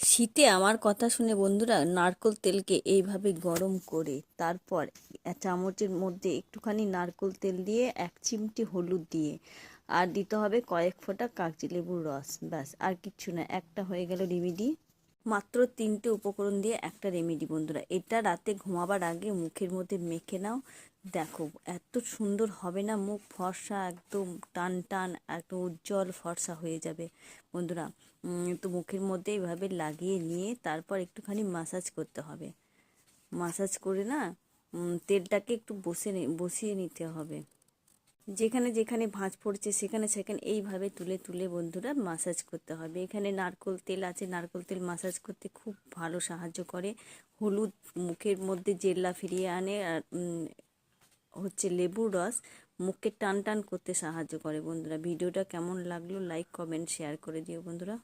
শীতে আমার কথা শুনে বন্ধুরা নারকোল তেলকে এইভাবে গরম করে তারপর চামচের মধ্যে একটুখানি নারকোল তেল দিয়ে এক চিমটি হলুদ দিয়ে আর দিতে হবে কয়েক ফোঁটা কাগজি লেবুর রস, ব্যাস, আর কিচ্ছু না। একটা হয়ে গেল রেমেডি। মাত্র তিনটে উপকরণ দিয়ে একটা রেমেডি বন্ধুরা। এটা রাতে ঘুমাবার আগে মুখের মধ্যে মেখে নাও। দেখো, এত সুন্দর হবে না? মুখ ফর্সা, একদম টান টান, একদম উজ্জ্বল ফর্সা হয়ে যাবে। বন্ধুরা তো মুখের মধ্যে এইভাবে লাগিয়ে নিয়ে তারপর একটুখানি মাসাজ করতে হবে। মাসাজ করে না তেলটাকে একটু বসে বসিয়ে নিতে হবে। যেখানে যেখানে ভাঁজ পড়ছে, সেখানে সেখানে এইভাবে তুলে তুলে বন্ধুরা মাসাজ করতে হবে। এখানে নারকোল তেল আছে, নারকোল তেল মাসাজ করতে খুব ভালো সাহায্য করে। হলুদ মুখের মধ্যে জেল্লা ফিরিয়ে আনে, আর হচ্ছে লেবুর রস মুখকে টান টান করতে সাহায্য করে বন্ধুরা। ভিডিওটা কেমন লাগল লাইক কমেন্ট শেয়ার করে দিও বন্ধুরা।